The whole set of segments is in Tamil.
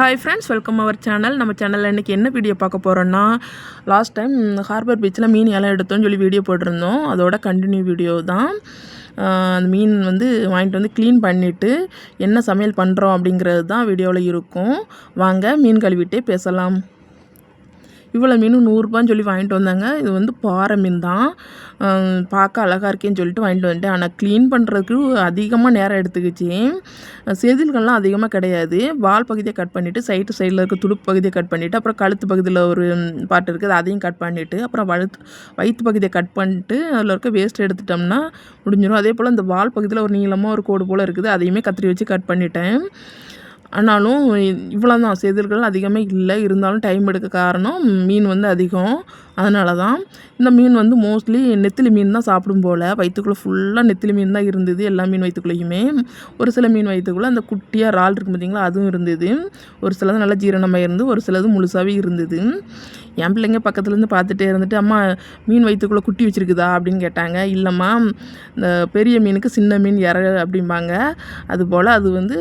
Hi friends welcome our channel நம்ம சேனலில் இன்றைக்கி என்ன வீடியோ பார்க்க போகிறோன்னா லாஸ்ட் டைம் ஹார்பர் பீச்சில் மீன் எல்லாம் எடுத்தோம்னு சொல்லி வீடியோ போட்டிருந்தோம். அதோட கண்டினியூ வீடியோ தான். அந்த மீன் வந்து வாங்கிட்டு வந்து க்ளீன் பண்ணிவிட்டு என்ன சமையல் பண்ணுறோம் அப்படிங்கிறது தான் வீடியோவில் இருக்கும். வாங்க மீன் கழுவிட்டே பேசலாம். இவ்வளோ மீன் நூறுரூபான்னு சொல்லி வாங்கிட்டு வந்தாங்க. இது வந்து பாறை மீன் தான். பார்க்க அழகாக இருக்கேன்னு சொல்லிட்டு வாங்கிட்டு வந்துட்டேன். ஆனால் க்ளீன் பண்ணுறதுக்கு அதிகமாக நேரம் எடுத்துக்கிச்சு. செதில்கள்லாம் அதிகமாக கிடையாது. வால் பகுதியை கட் பண்ணிவிட்டு சைட்டு சைடில் இருக்க துடுப்பு பகுதியை கட் பண்ணிவிட்டு அப்புறம் கழுத்து பகுதியில் ஒரு பாட்டு இருக்குது. அதையும் கட் பண்ணிவிட்டு அப்புறம் வழுத்து வயிற்று பகுதியை கட் பண்ணிட்டு அதில் இருக்க வேஸ்ட் எடுத்துட்டோம்னா முடிஞ்சிடும் அதே போல் இந்த வால் பகுதியில் ஒரு நீளமாக ஒரு கோடு போல் இருக்குது. அதையுமே கத்திரி வச்சு கட் பண்ணிட்டேன். ஆனாலும் இவ்வளோ தான் செதில்கள் அதிகமாக இல்லை. இருந்தாலும் டைம் எடுக்க காரணம் மீன் வந்து அதிகம். அதனால தான் இந்த மீன் வந்து மோஸ்ட்லி நெத்திலி மீன் தான் சாப்பிடும் போல். வயிற்றுக்குள்ளே ஃபுல்லாக நெத்திலி மீன் தான் இருந்தது. எல்லா மீன் வயிற்றுக்குள்ளேயுமே ஒரு சில மீன் வயிற்றுக்குள்ளே அந்த குட்டியாக இறால் இருக்கும் பார்த்தீங்களா அதுவும் இருந்தது. ஒரு சிலது நல்லா ஜீரணமாக இருந்து ஒரு சிலது முழுசாகவே இருந்தது. என் பிள்ளைங்க பக்கத்துலேருந்து பார்த்துட்டே இருந்துட்டு அம்மா மீன் வயிற்றுக்குள்ளே குட்டி வச்சுருக்குதா? அப்படின்னு கேட்டாங்க. இல்லைம்மா இந்த பெரிய மீனுக்கு சின்ன மீன் இற அப்படிம்பாங்க. அதுபோல் அது வந்து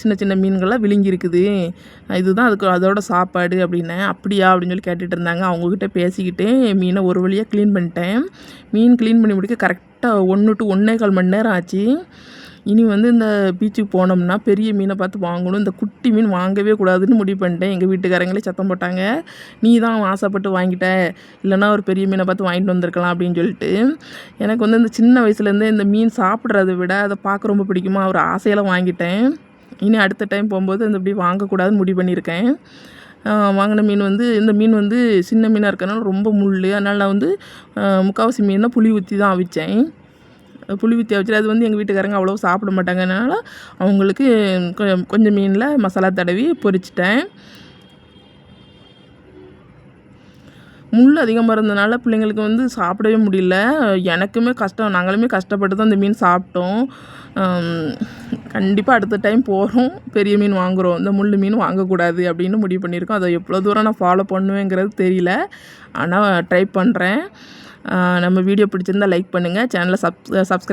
சின்ன சின்ன மீன்கள்லாம் விழுங்கி இருக்குது இதுதான் அதுக்கு அதோட சாப்பாடு அப்படின்னேன் அப்படியா? அப்படின்னு சொல்லி கேட்டுட்டு இருந்தாங்க. அவங்கக்கிட்ட பேசிக்கிட்டே மீனை ஒரு வழியாக க்ளீன் பண்ணிட்டேன். மீன் க்ளீன் பண்ணி முடிக்க கரெக்டாக ஒன்று டு ஒன்றே கால் மணி நேரம் ஆச்சு. இனி வந்து இந்த பீச்சுக்கு போனோம்னா பெரிய மீனை பார்த்து வாங்கணும். இந்த குட்டி மீன் வாங்கவே கூடாதுன்னு முடிவு பண்ணிட்டேன். எங்கள் வீட்டுக்காரங்களே சத்தம் போட்டாங்க. நீ தான் ஆசைப்பட்டு வாங்கிட்ட. இல்லைன்னா ஒரு பெரிய மீனை பார்த்து வாங்கிட்டு வந்திருக்கலாம் அப்படின்னு சொல்லிட்டு. எனக்கு வந்து இந்த சின்ன வயசுலேருந்தே இந்த மீன் சாப்பிட்றத விட அதை பார்க்க ரொம்ப பிடிக்குமா? ஒரு ஆசையெல்லாம் வாங்கிட்டேன். இனி அடுத்த டைம் போகும்போது அந்த இப்படி வாங்கக்கூடாதுன்னு முடிவு பண்ணியிருக்கேன். வாங்கின மீன் வந்து இந்த மீன் வந்து சின்ன மீனாக இருக்கனால ரொம்ப முள் அதனால் நான் வந்து முக்கால்வாசி முக்காவாசி மீன் தான் புளி ஊற்றி தான் அவிச்சேன். புளி வித்தியா வச்சுட்டு அது வந்து எங்கள் வீட்டுக்காரங்க அவ்வளோ சாப்பிட மாட்டாங்கனால அவங்களுக்கு கொஞ்சம் கொஞ்சம் மீனில் மசாலா தடவி பொரிச்சிட்டேன். முள் அதிகமாக இருந்தனால பிள்ளைங்களுக்கு வந்து சாப்பிடவே முடியல. எனக்குமே கஷ்டம் நாங்களுமே கஷ்டப்பட்டு தான் இந்த மீன் சாப்பிட்டோம். கண்டிப்பாக அடுத்த டைம் போகிறோம் பெரிய மீன் வாங்குகிறோம் இந்த முள் மீன் வாங்கக்கூடாது அப்படின்னு முடிவு பண்ணியிருக்கோம். அதை எவ்வளோ தூரம் நான் ஃபாலோ பண்ணுவேங்கிறது தெரியல. ஆனால் ட்ரை பண்ணுறேன் நம்ம வீடியோ பிடிச்சிருந்தா லைக் பண்ணுங்கள் சேனலை சப் சப்ஸ்கிரைப்